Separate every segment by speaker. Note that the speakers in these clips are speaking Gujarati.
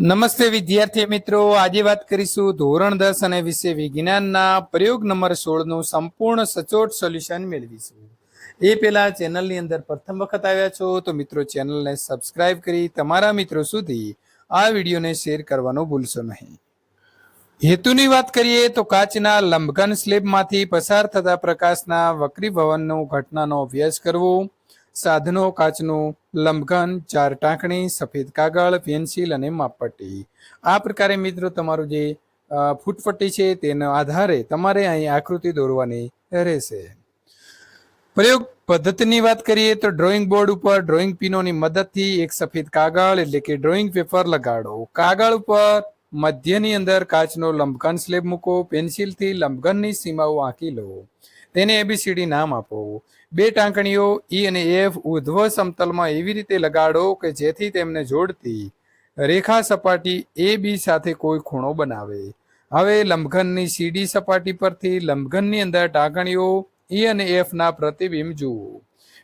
Speaker 1: નમસ્તે વિદ્યાર્થી મિત્રો. આજે વાત કરીશું ધોરણ દસ અને વિષય વિજ્ઞાનના પ્રયોગ નંબર સોળનું સંપૂર્ણ સચોટ સોલ્યુશન મેળવીશું. એ પહેલા ચેનલની અંદર પ્રથમ વખત આવ્યા છો તો મિત્રો ચેનલને સબસ્ક્રાઇબ કરી તમારા મિત્રો સુધી આ વિડીયોને શેર કરવાનું ભૂલશો નહીં. હેતુની વાત કરીએ તો કાચના લંબઘન સ્લેબમાંથી પસાર થતા પ્રકાશના વક્રીભવનનો ઘટનાનો અભ્યાસ કરવો સાધનો, કાચનું, લંબઘન, ચાર ટાંકણી, સફેદ કાગળ, પેન્સિલ અને માપપટ્ટી. આ પ્રકારે મિત્રો તમારું જે ફૂટપટ્ટી છે તેના આધારે તમારે અહીં આકૃતિ દોરવાની રહેશે. પ્રયોગ પદ્ધતિની વાત કરીએ તો ડ્રોઈંગ બોર્ડ ઉપર ડ્રોઈંગ પિનોની મદદથી એક સફેદ કાગળ એટલે કે ડ્રોઈંગ પેપર લગાડો. કાગળ ઉપર મધ્યની અંદર કાચનો લંબઘન સ્લેબ મૂકો, પેન્સિલથી લંબઘનની સીમાઓ આંકી લો. તેને એબીસીડી નામ આપો. બે ટાંકણીઓ ઈ અને એફ ઉધ્વ સમતલમાં એવી રીતે લગાડો કે જેથી તેમને જોડતી રેખા સપાટી એ બી સાથે કોઈ ખૂણો બનાવે. હવે લંબઘનની સીડી સપાટી પરથી લંબઘનની અંદર ટાંકણીઓ ઈ અને એફ ના પ્રતિબિંબ જુઓ.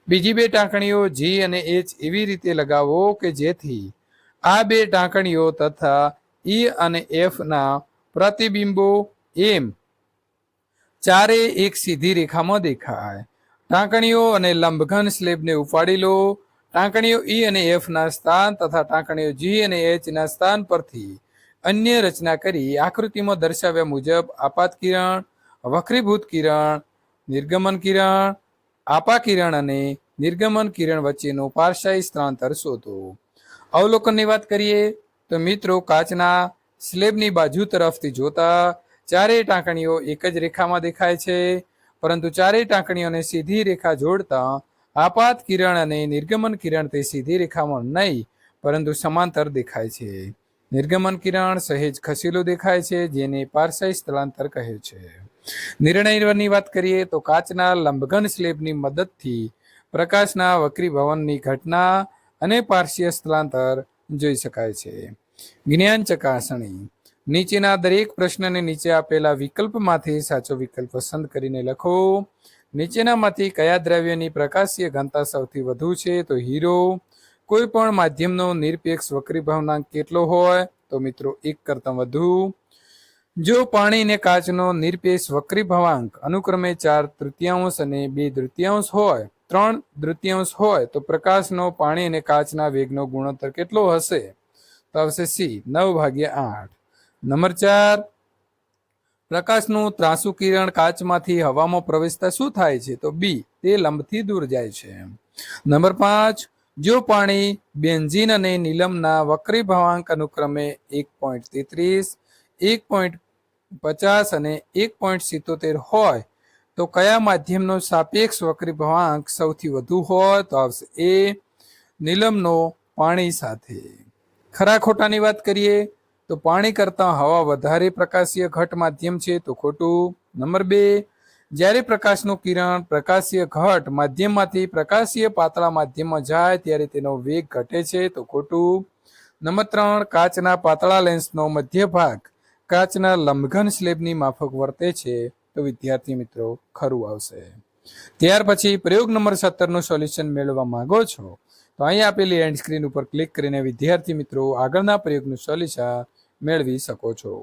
Speaker 1: બીજી બે ટાંકણીઓ જી અને એચ એવી રીતે લગાવો કે જેથી આ બે ટાંકણીઓ તથા ઈ અને એફ ના પ્રતિબિંબો એમ. ચારે એક સીધી રેખામાં દેખાય. ટાંકણીઓ અને લંબઘન સ્લેબને ઉપાડી લો. ટાંકણીઓ ઈ અને એફ ના સ્થાન તથા ટાંકણીઓ જી અને એચ ના સ્થાન પરથી અન્ય રચના કરી આકૃતિમાં દર્શાવ્યા મુજબ આપાત કિરણ, વક્રીભૂત કિરણ, નિર્ગમન કિરણ, આપા કિરણ અને નિર્ગમન કિરણ વચ્ચેનું પારશાઈ સ્થળાંતર શોધો. અવલોકનની વાત કરીએ તો મિત્રો કાચના સ્લેબની બાજુ તરફથી જોતા ચારેય ટાંકણીઓ એક જ રેખામાં દેખાય છે. પરંતુ ચારેય ટાંકણીઓને સીધી રેખા જોડતા આપાત કિરણ અને નિર્ગમન કિરણ તે સીધી રેખામાં નહીં, પરંતુ સમાંતર દેખાય છે. નિર્ગમન કિરણ સહેજ ખસેલું દેખાય છે, જેને પારસાઈ સ્થળાંતર કહે છે. નિર્ણયની વાત કરીએ તો કાચના લંબઘન સ્લેબની મદદથી પ્રકાશના વક્રીભવનની ઘટના અને પાર્શ્ય સ્થળાંતર જોઈ શકાય છે. જ્ઞાન ચકાસણી. નીચેના દરેક પ્રશ્નને નીચે આપેલા વિકલ્પમાંથી સાચો વિકલ્પ પસંદ કરીને લખો. નીચેનામાંથી કયા દ્રવ્યની પ્રકાશીય ઘનતા સૌથી વધુ છે તો હીરો. કોઈ પણ માધ્યમનો નિરપેક્ષ વક્રીભવનાંક કેટલો હોય તો મિત્રો એક કરતાં વધુ. જો પાણી અને કાચનો નિરપેક્ષ વક્રીભવાંક અનુક્રમે ચાર તૃતીયાંશ અને બે તૃતીયાંશ હોય, ત્રણ તૃતીયાંશ હોય તો પ્રકાશનો પાણી અને કાચના વેગનો ગુણોત્તર કેટલો હશે? તો આવશે સી, નવ ભાગ્યા આઠ. નંબર ચાર, પ્રકાશનું ત્રાસુ કિરણ કાચમાંથી હવામાં પ્રવેશતા શું થાય છે? તો બી, તે લંબથી દૂર જાય છે. નંબર પાંચ, જો પાણી બેન્ઝીન અને નીલમના વક્રીભવાંક અનુક્રમે એક પોઈન્ટ તેત્રીસ, એક પોઈન્ટ પચાસ અને એક પોઈન્ટ સિત્તોતેર હોય, તો કયા માધ્યમનો સાપેક્ષ વક્રીભવાંક સૌથી વધુ હોય? તો આવશે એ, નીલમનો પાણી સાથે. ખરા ખોટાની વાત કરીએ તો પાણી કરતાં હવા વધારે પ્રકાશીય ઘટ માધ્યમ છે તો ખોટું. નંબર બે, જ્યારે પ્રકાશનું કિરણ પ્રકાશીય ઘટ માધ્યમમાંથી પ્રકાશીય પાતળા માધ્યમમાં જાય ત્યારે તેનો વેગ ઘટે છે તો ખોટું. નંબર ત્રણ, કાચના પાતળા લેન્સનો મધ્ય ભાગ કાચના લંબઘન સ્લેબની માફક વર્તે છે તો વિદ્યાર્થી મિત્રો ખરું આવશે. ત્યાર પછી પ્રયોગ નંબર સત્તરનું સોલ્યુશન મેળવવા માંગો છો? તો અહીં આપેલી એન્ડ સ્ક્રીન ઉપર ક્લિક કરીને વિદ્યાર્થી મિત્રો આગળના પ્રયોગનું સોલ્યુશન મેળવી શકો છો.